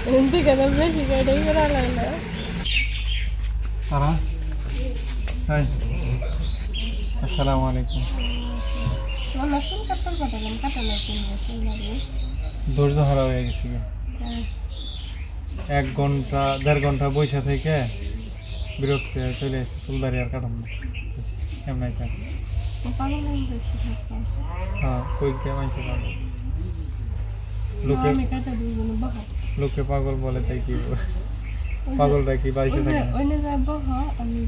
ఎందుకు বেশি করে করা লাগলো সারা হাই আসসালামু আলাইকুম আমরা চুল কাটতে পাঠালাম কাটানো কিনবো চুল লাগবে ধৈর্য হারা হয়ে গেছি গে। এক ঘন্টা দেড় ঘন্টা বৈশা থেকে বিরক্ত হয়ে চলে এসেছি চুলদারি আর কাটাম না এমনি থাকি পাগল আমি বেশি থাকতাম হ্যাঁ কই কে মাইছে পাগল লোকে লোকে পাগল বলে তাই কি? বলে? পাগলটা কি বাড়িতে ওই যে থাকে? না? ওই যে আমি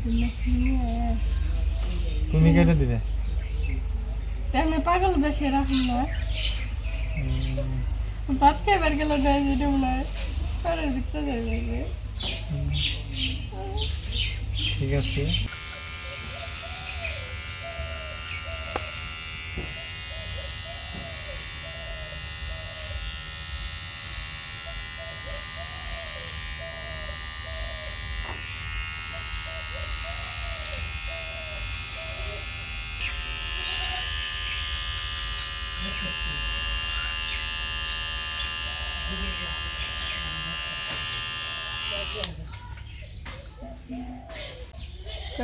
তুমি কেটে দিবে? তেমনি পাগল বেশি রাখুন না। ভাত খাইবার গেল না যেটা মনে হয় দিকটা যাবে ঠিক আছে।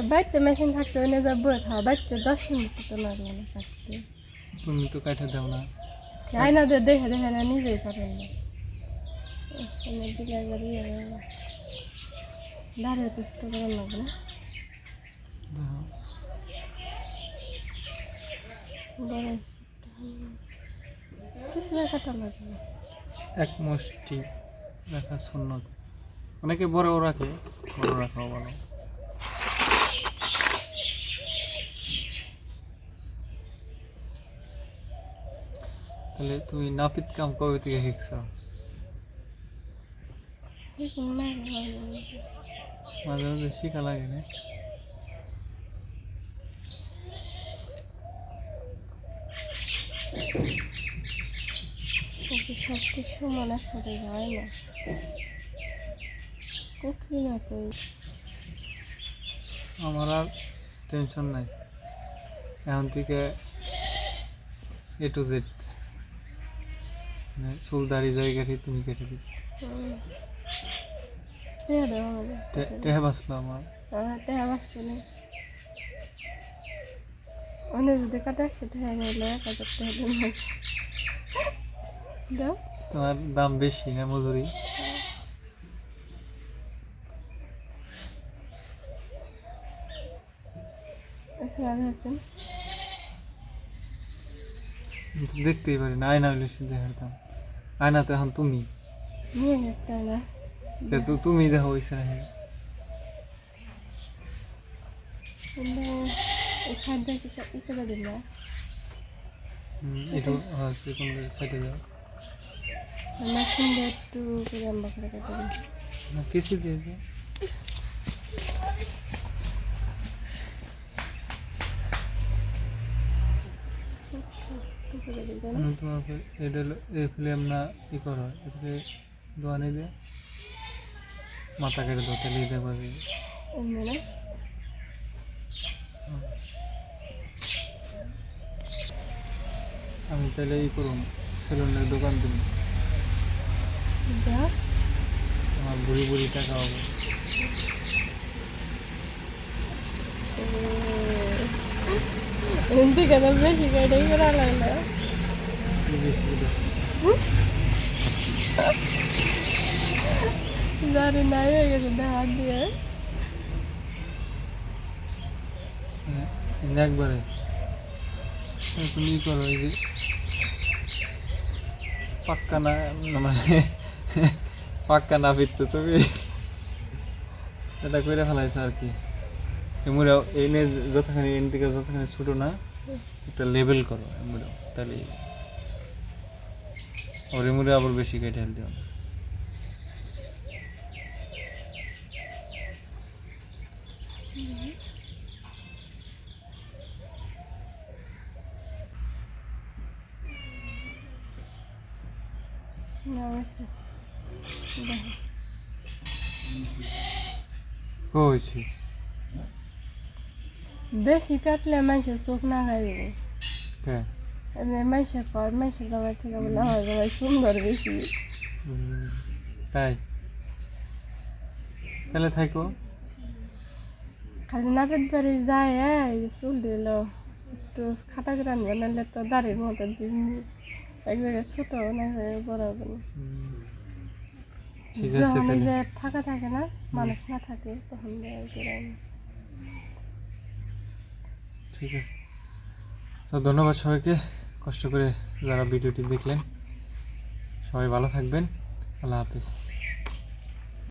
বাড়িতে মেশিন থাকতে ওই যা বয়ে খাওয়া বাড়িতে দশ মিনিট তো লাগল না কাটতে তুমি তো কাটে দাও না আয়না দিয়ে দেখে দেখে না নিজেই পারেন না। দাঁড়িয়ে তো ছোটো করার লাগবে না বড় কিছু কাটা লাগবে এক মুষ্টি রাখা শূন্য অনেকে বড়ও রাখে, বড় রাখাও ভালো। তাহলে তুমি নাপিত কাম কবে থেকে শিখছ? কিছু না লাগবে না। মাঝে মাঝে শিখা লাগে না? কিন্তু সব কিছু সমান একসাথে যায় না। কঠিন না তো আমার আর টেনশন নাই। এখন থেকে এ টু জেড মানে চুল দাড়ি জায়গাটি তুমি কেটে দিবে। টেহা হবে টেহা বাঁচলো আমার। টেহা না। অন্য যদি কাটা একসাথে হয়ে গেলে দাও তোমার দাম বেশি না মজুরি? আচ্ছা দেখতেই পারি না আয়না হইলে সে দেখার দাম। আয়না তো এখন তুমি। তো তুমি দেখো হয়েছে না কিন্তু এই সাইডটা কিছু ই করে দিল একটু হ্যাঁ সে কোন সাইডে যাও। মেশিনটা একটু করে লম্বা করে দিন না কেসি দিয়ে দিন ই করো দোয়ানি দিয়ে মাথা কেটে দাও, তাহলে দেখো যে আমি তাহলে ই করুন, সেলুনের দোকান যা আমার বুড়ি বুড়ি টাকা হবে বেশি করে। নাই হয়ে গেছে দেখা দিয়ে মানে এই একবারে তুমি করো এই যে পাক্কা না মানে পাক্কা না ফিরতো, তুমি এটা করে ফেলাইছে আর কি এমুরা এনে যতখানি এন থেকে যতখানি ছোটো না, একটা লেভেল করো এমুরা তাহলে ওর এমুরে আবার বেশি কেটে হেল দিও না। হয়েছে বেশি কাটলে মানুষের চোখ না হ্যাঁ এমনি মানুষের কর মানুষের থেকে বলে আমার গাবার সুন্দর বেশি। তাই? তাহলে থাকো খালি নাপিত বাড়ি যায় চুল দিল একটু খাটা করে আনবে নাহলে তো দাড়ির মতো এক জায়গায় ছোট না হয়ে বড় হবে না। হুম। ঠিক আছে তাহলে। যে ফাঁকা থাকে না মানুষ না থাকে তখন করে ঠিক আছে। তো ধন্যবাদ সবাইকে কষ্ট করে যারা ভিডিওটি দেখলেন। সবাই ভালো থাকবেন। আল্লাহ হাফিজ।